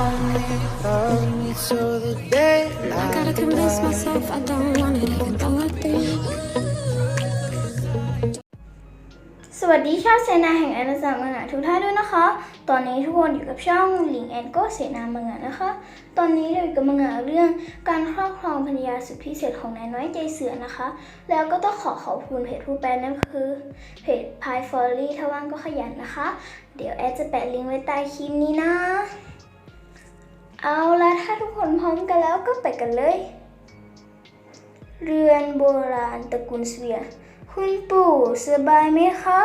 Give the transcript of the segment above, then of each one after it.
of me till the day I gotta convince myself I don't want it even though I do. สวัสดีชาวเสนาแห่งอาณาจักรมังงทุกท่านด้วยนะคะ ตอนนี้ทุกคนอยู่กับช่องหลิงแอนโกเสนาเมังงนะคะ ตอนนี้เราอยู่กับมังงเรื่องการครอบครองพัญญาสุดพิเศษของนายน้อยใจเสือนะคะ แล้วก็ต้องขอขอบคุณเพจผู้แปลนั่นคือเพจพายฟอร์รี่ถ้าว่างก็ขยันนะคะ เดี๋ยวแอดจะแปะลิงก์ไว้ใต้คลิปนี้นะ เอาละถ้าทุกคนพร้อมกันแล้วก็ไปกันเลย เรือนโบราณตระกูลเสวีย คุณปู่สบายไหมคะ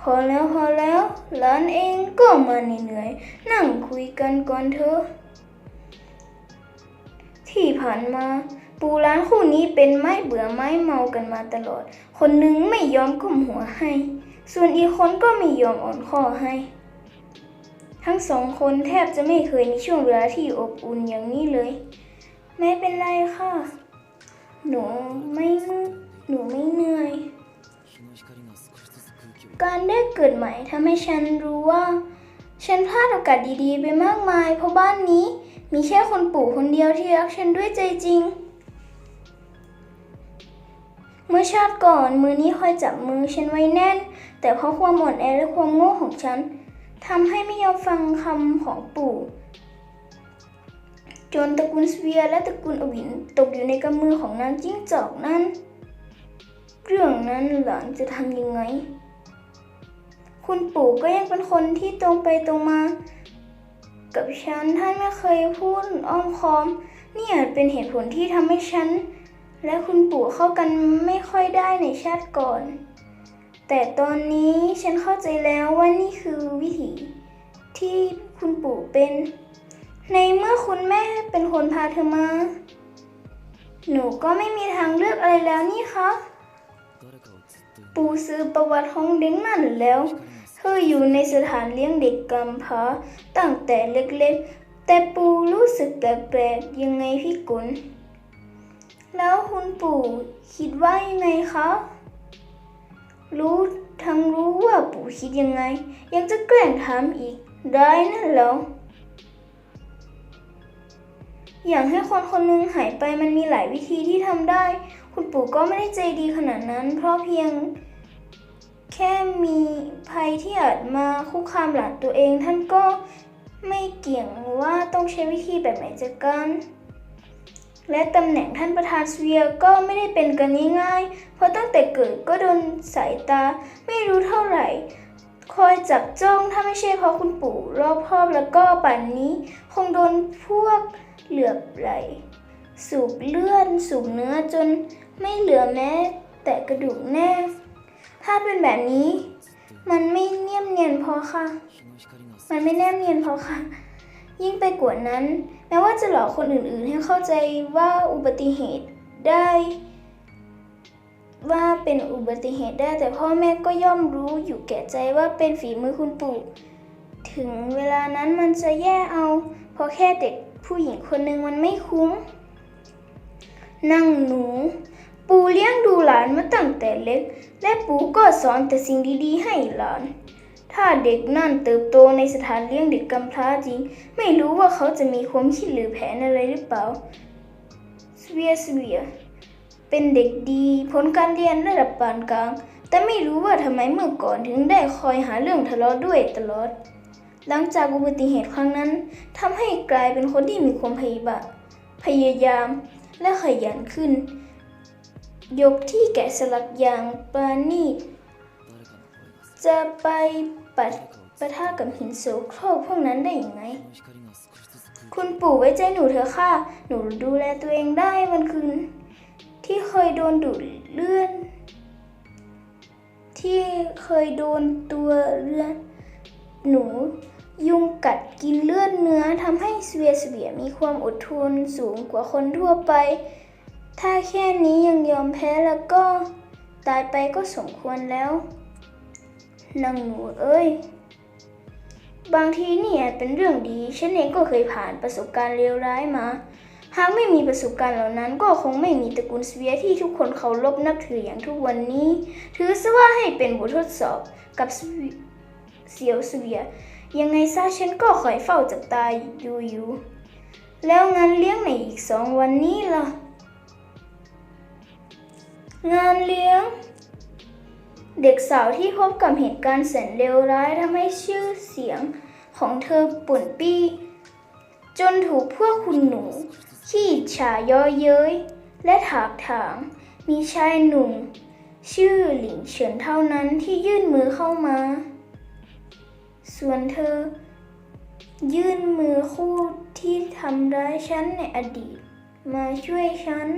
พอแล้วพอแล้วหลานเองก็มาเหนื่อยๆนั่งคุยกันก่อนเถอะ ที่ผ่านมาปู่หล้านคู่นี้เป็นไม้เบื่อไม้เมากันมาตลอด คนหนึงไม่ยอมก้มหัวให้ ส่วนอีกคนก็ไม่ยอมอ่อนข้อให้ ทั้งสองคนแทบจะไม่เคยมีช่วงเวลาที่อบอุ่นอย่างนี้เลย ไม่เป็นไรค่ะ หนูไม่หนูไม่เหนื่อย การได้เกิดใหม่ทำให้ฉันรู้ว่า ฉันพลาดโอกาสดีๆ ไปมากมาย เพราะบ้านนี้มีแค่คนปู่คนเดียวที่รักฉันด้วยใจจริง เมื่อชาติก่อนมือนี้คอยจับมือฉันไว้แน่น แต่เพราะความอ่อนแอและความโง่ของฉัน ทำให้ไม่ยอมฟังคำของปู่จนตระกูลสเวียและตระกูลอวินตกอยู่ในกำมือของนางจิ้งจอกนั้น เรื่องนั้นหลานจะทำยังไง คุณปู่ก็ยังเป็นคนที่ตรงไปตรงมา กับฉันท่านไม่เคยพูดอ้อมค้อม นี่อาจเป็นเหตุผลที่ทำให้ฉัน และคุณปู่เข้ากันไม่ค่อยได้ในชาติก่อน แต่ตอนนี้ฉันเข้าใจแล้วว่านี่คือวิถีที่คุณปู่เป็น ในเมื่อคุณแม่เป็นคนพาเธอมา หนูก็ไม่มีทางเลือกอะไรแล้วนี่คะปู่ซื้อประวัติของเด็กนั่นแล้ว เธออยู่ในสถานเลี้ยงเด็กกำพร้าตั้งแต่เล็กๆ แต่ปู่รู้สึกแปลกๆ ยังไงพี่กุลแล้วคุณปู่คิดว่ายังไงคะ รู้ทั้งรู้ว่าปู่คิดยังไง ยังจะแกล้งถามอีก ได้นั่นเหรออย่างให้คนคนหนึงหายไปมันมีหลายวิธีที่ทำได้ คุณปู่ก็ไม่ได้ใจดีขนาดนั้น เพราะเพียง แค่มีภัยที่อาจมาคุกคามหลานตัวเอง ท่านก็ไม่เกี่ยงว่าต้องใช้วิธีแบบไหนจัดการ และตำแหน่งท่านประธานสเวียก็ไม่ได้เป็นกันง่ายๆเพราะตั้งแต่เกิดก็โดนสายตาไม่รู้เท่าไหร่ คอยจับจ้องถ้าไม่ใช่เพราะคุณปู่รอบคอบแล้วก็ป่านนี้ คงโดนพวกเหลือบไหล สูบเลือดสูบเนื้อจนไม่เหลือแม้ แต่กระดูกแน่ ถ้าเป็นแบบนี้ มันไม่เนียบเนียนพอค่ะ มันไม่แนบเนียนพอค่ะ ยิ่งไปกว่านั้น แม้ว่าจะหลอกคนอื่นๆ ให้เข้าใจว่าอุบัติเหตุได้ ว่าเป็นอุบัติเหตุได้ แต่พ่อแม่ก็ย่อมรู้อยู่แก่ใจว่าเป็นฝีมือคุณปู่ ถึงเวลานั้นมันจะแย่เอา เพราะแค่เด็กผู้หญิงคนหนึ่งมันไม่คุ้ม นั่งหนู ปู่เลี้ยงดูหลานมาตั้งแต่เล็ก และปู่ก็สอนแต่สิ่งดีๆ ให้หลาน ถ้าเด็กนั่นเติบโตในสถานเลี้ยงเด็กกำพร้าจริง ไม่รู้ว่าเขาจะมีความคิดหรือแผนอะไรหรือเปล่าสเวียสเวียเป็นเด็กดีผลการเรียนระดับปานกลาง แต่ไม่รู้ว่าทำไมเมื่อก่อนถึงได้คอยหาเรื่องทะเลาะด้วยตลอด หลังจากอุบัติเหตุครั้งนั้นทำให้กลายเป็นคนที่มีความพยายามพยายามและขยันขึ้น ยกที่แกะสลักอย่างปราณีตจะไป ปัดปะทะกับหินโสโครกพวกนั้นได้อยังไงคุณปู่ไว้ใจหนูเถอะค่ะ หนูดูแลตัวเองได้วันคืน ที่เคยโดนดูดเลือดที่เคยโดนตัวเลือดหนูยุงกัดกินเลือดเนื้อทำให้สวียสเวียมีความอดทนสูงกว่าคนทั่วไป ถ้าแค่นี้ยังยอมแพ้แล้วก็ ตายไปก็สมควรแล้ว นางหนูเอ้ย บางทีนี่อาจเป็นเรื่องดี ฉันเองก็เคยผ่านประสบการณ์เลวร้ายมา หากไม่มีประสบการณ์เหล่านั้น ก็คงไม่มีตระกูลสเวียที่ทุกคนเคารพนับถืออย่างทุกวันนี้ ถือซะว่าให้เป็นบททดสอบกับเวียเซียวสเวีย ยังไงซะฉันก็คอยเฝ้าจับตาอยู่อยู่แล้วงานเลี้ยงในอีกสองวันนี้ล่ะ งานเลี้ยง เด็กสาวที่พบกับเหตุการณ์แสนเลวร้ายทำให้ชื่อเสียงของเธอป่นปี้ จนถูกพวกคุณหนู ขี้ฉาย่อเย้ย และถากถาง มีชายหนุ่ม ชื่อหลิงเฉินเท่านั้นที่ยื่นมือเข้ามา ส่วนเธอ ยื่นมือคู่ที่ทำร้ายฉันในอดีต มาช่วยฉัน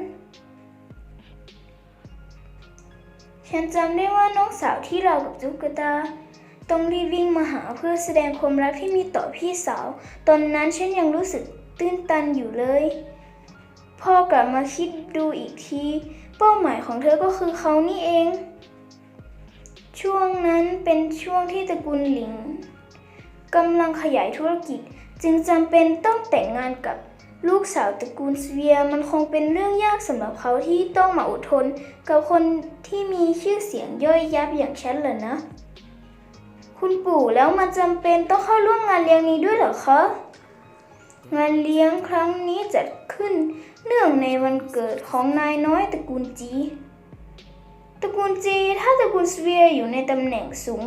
ฉันจำได้ว่าน้องสาวที่เรากับจุกตาต้องรีบวิ่งมาหาเพื่อแสดงความรักที่มีต่อพี่สาว ตอนนั้นฉันยังรู้สึกตื้นตันอยู่เลยพอกลับมาคิดดูอีกที เป้าหมายของเธอก็คือเขานี่เอง ช่วงนั้นเป็นช่วงที่ตระกูลหลิงกำลังขยายธุรกิจจึงจำเป็นต้องแต่งงานกับ ลูกสาวตระกูลสเวียมันคงเป็นเรื่องยากสำหรับเขาที่ต้องมาอดทน กับคนที่มีชื่อเสียงย่อยยับอย่างฉันเหรอนะ คุณปู่แล้วมันจำเป็นต้องเข้าร่วมงานเลี้ยงนี้ด้วยเหรอคะ งานเลี้ยงครั้งนี้จัดขึ้น เนื่องในวันเกิดของนายน้อยตระกูลจี ตระกูลจีถ้าตระกูลสเวียอยู่ในตำแหน่งสูง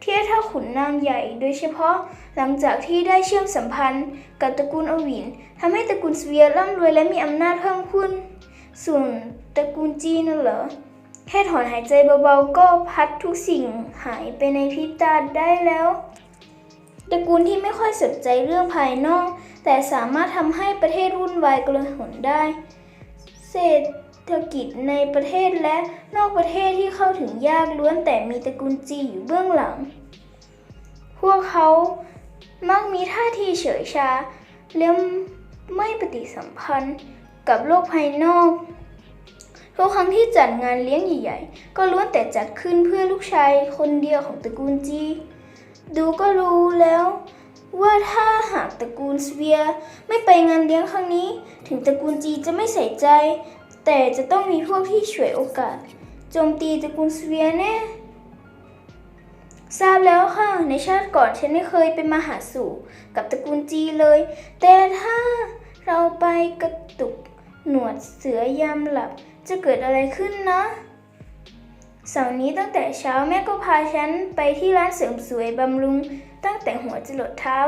เทียบเท่าขุนนางใหญ่ โดยเฉพาะหลังจากที่ได้เชื่อมสัมพันธ์กับตระกูลอวินทำให้ตระกูลสเวียร่ำรวยและมีอำนาจเพิ่มขึ้น ส่วนตระกูลจีน่ะเหรอแค่ถอนหายใจเบาๆก็พัดทุกสิ่งหายไปในพริบตาได้แล้ว ตระกูลที่ไม่ค่อยสนใจเรื่องภายนอก แต่สามารถทำให้ประเทศวุ่นวายกลาหนได้ เศรษ ฐกิจในประเทศและนอกประเทศที่เข้าถึงยากล้วนแต่มีตระกูลจีอยู่เบื้องหลัง พวกเขามักมีท่าทีเฉยชาและไม่ปฏิสัมพันธ์กับโลกภายนอก ทุกครั้งที่จัดงานเลี้ยงใหญ่ๆ ก็ล้วนแต่จัดขึ้นเพื่อลูกชายคนเดียวของตระกูลจี ดูก็รู้แล้วว่าถ้าหากตระกูลสเวียไม่ไปงานเลี้ยงครั้งนี้ ถึงตระกูลจีจะไม่ใส่ใจ แต่จะต้องมีพวกที่ฉวยโอกาส โจมตีตระกูลสเวียแน่ทราบแล้วค่ะ ในชาติก่อนฉันไม่เคยไปมาหาสู่กับตระกูลจีเลย แต่ถ้าเราไปกระตุกหนวดเสือยามหลับจะเกิดอะไรขึ้นนะเสาร์นี้ตั้งแต่เช้าแม่ก็พาฉันไปที่ร้านเสริมสวยบำรุง ตั้งแต่หัวจรดเท้า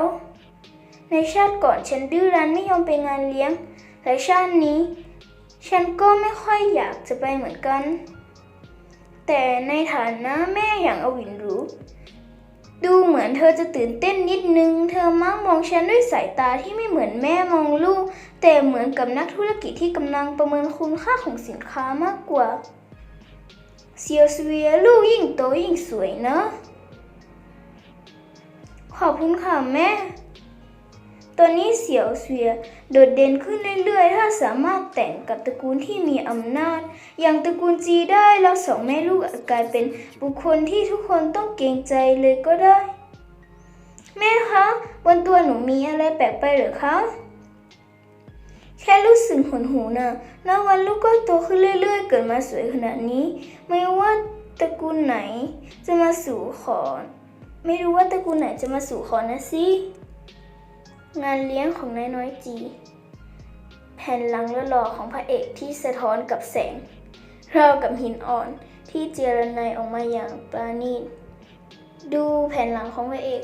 ในชาติก่อนฉันดื้อรั้นไม่ยอมไปงานเลี้ยงแต่ชาตินี้ ฉันก็ไม่ค่อยอยากจะไปเหมือนกัน แต่ในฐานะแม่อย่างอวินรู้ ดูเหมือนเธอจะตื่นเต้นนิดนึง เธอมักมองฉันด้วยสายตาที่ไม่เหมือนแม่มองลูก แต่เหมือนกับนักธุรกิจที่กำลังประเมินคุณค่าของสินค้ามากกว่า เซียวเสวียลูกยิ่งโตยิ่งสวยเนอะขอบคุณค่ะแม่ ตอนนี้เสียวเสวีย โดดเด่นขึ้นเรื่อยๆ ถ้าสามารถแต่งกับตระกูลที่มีอำนาจ อย่างตระกูลจีได้แล้วสองแม่ลูกกลายเป็นบุคคลที่ทุกคนต้องเกรงใจเลยก็ได้ แม่คะบนตัวหนูมีอะไรแปลกไปหรือคะแค่รู้สึกหนหูนะแล้ววันลูกก็โตขึ้นเรื่อย ๆ เกิดมาสวยขนาดนี้ ไม่ว่าตระกูลไหน จะมาสู่ขอ ไม่รู้ว่าตระกูลไหนจะมาสู่ขอนะสิ งานเลี้ยงของนายน้อยจี แผ่นหลังหล่อๆของพระเอกที่สะท้อนกับแสงราวกับหินอ่อนที่เจรไนออกมาอย่างปราณีต ดูแผ่นหลังของพระเอก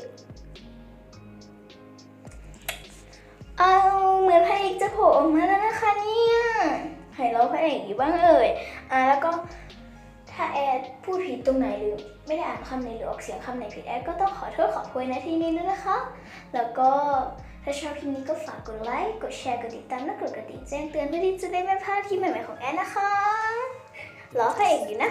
เอาเหมือนพระเอกจะโผล่ออกมาแล้วนะคะเนี่ยให้เราพระเอกอยู่บ้างเอ่ยอะแล้วก็ถ้าแอดพูดผิดตรงไหนหรือไม่ได้อ่านคำไหนหรือออกเสียงคำไหนผิดแอดก็ต้องขอโทษขอโพยนะที่นี้ด้วยนะคะ แล้วก็ ถ้าชอบคลิปนี้ก็ฝากกดไลค์ กดแชร์ กดติดตาม และกดกระดิ่งแจ้งเตือนเพื่อที่จะได้ไม่พลาดคลิปใหม่ๆของแอนนะคะ รอพระเอกอยู่นะ